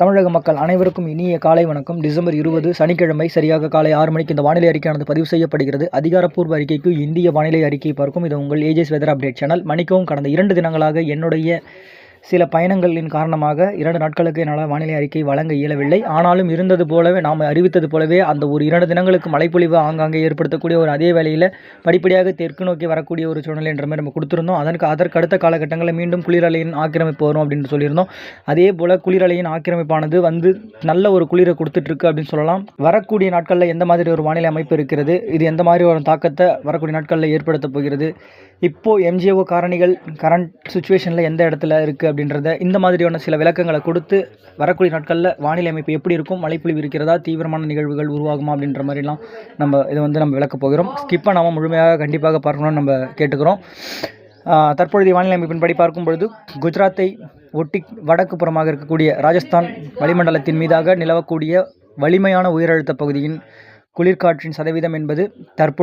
தமிழக மக்கள் அனைவருக்கும் இனிய காலை வணக்கம். டிசம்பர் இருபது சனிக்கிழமை சரியாக காலை ஆறு மணிக்கு இந்த வானிலை அறிக்கையானது பதிவு செய்யப்படுகிறது. அதிகாரப்பூர்வ அறிக்கைக்கு இந்திய வானிலை அறிக்கை பார்க்கும். இது உங்கள் ஏஜஸ் வெதர் அப்டேட் சேனல் மணிக்கவும் கடந்த இரண்டு தினங்களாக என்னுடைய சில பயணங்களின் காரணமாக இரண்டு நாட்களுக்கு என்னால் வானிலை அறிக்கை வழங்க இயலவில்லை. ஆனாலும் இருந்தது போலவே நாம் அறிவித்தது போலவே அந்த ஒரு இரண்டு தினங்களுக்கு மழைப்பொழிவு ஆங்காங்கே ஏற்படுத்தக்கூடிய ஒரு அதே வேளையில் படிப்படியாக தெற்கு நோக்கி வரக்கூடிய ஒரு சூழ்நிலை என்ற மாதிரி நம்ம கொடுத்துருந்தோம். அதற்கு அதற்கு அடுத்த காலகட்டங்களில் மீண்டும் குளிரலையின் ஆக்கிரமிப்பு வரும் அப்படின்னு சொல்லியிருந்தோம். அதே போல் குளிரலையின் ஆக்கிரமிப்பானது வந்து நல்ல ஒரு குளிரை கொடுத்துட்ருக்கு அப்படின்னு சொல்லலாம். வரக்கூடிய நாட்களில் எந்த மாதிரி ஒரு வானிலை அமைப்பு இருக்கிறது? இது எந்த மாதிரி ஒரு தாக்கத்தை வரக்கூடிய நாட்களில் ஏற்படுத்த போகிறது? இப்போது எம்ஜிஓ காரணிகள் கரண்ட் சுச்சுவேஷனில் எந்த இடத்துல இருக்குது அப்படின்றத இந்த மாதிரியான சில விளக்கங்களை கொடுத்து வரக்கூடிய நாட்களில் வானிலை அமைப்பு எப்படி இருக்கும் மழைப்பொழிவு இருக்கிறதா தீவிரமான நிகழ்வுகள் உருவாகுமா அப்படின்ற மாதிரிலாம் நம்ம இதை வந்து நம்ம விளக்க போகிறோம். ஸ்கிப் பண்ணாமல் முழுமையாக கண்டிப்பாக பார்க்கணும்னு நம்ம கேட்டுக்கிறோம். தற்பொழுதைய வானிலை அமைப்பின்படி பார்க்கும் பொழுது குஜராத்தை ஒட்டி வடக்கு புறமாக இருக்கக்கூடிய ராஜஸ்தான் வளிமண்டலத்தின் மீதாக நிலவக்கூடிய வலிமையான உயரழுத்த பகுதியின் குளிர்காற்றின் சதவீதம் என்பது தற்போது